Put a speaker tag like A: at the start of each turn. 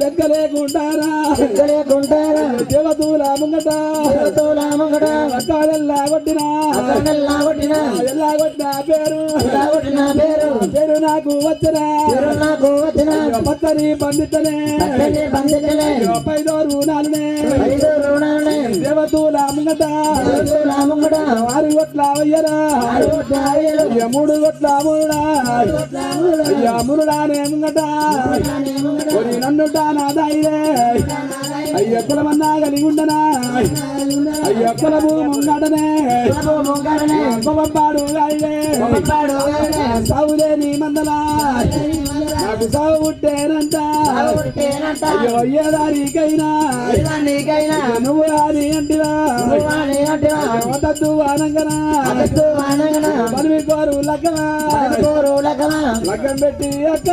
A: లెక్కలేకుంటారా దేవతూల ముంగట. అక్కాడెల్లా కొట్టినా. ఎల్లా కొట్టిన. పేరు. పేరు. నాకు వచ్చరా పచ్చని పండితనే పైదోరు నాలునే. దేవతూల ముంగట ఆరు కొట్ల అయ్యరా. మూడు కొట్ల మురుడా అయ్య మురుడానే ముంగట. ఒరి నన్నుట నా దాయిరే. అయ్య కలిగి ఉండనా. అయ్య కులము పాడు కొమ్మపాడు నీ మందలా. నాకు సాగు నువ్వు రాని అంటివా. వద్దద్దు ఆనంగనా బలిమి కోరు లగ్గనా లగ్గం పెట్టి అక్క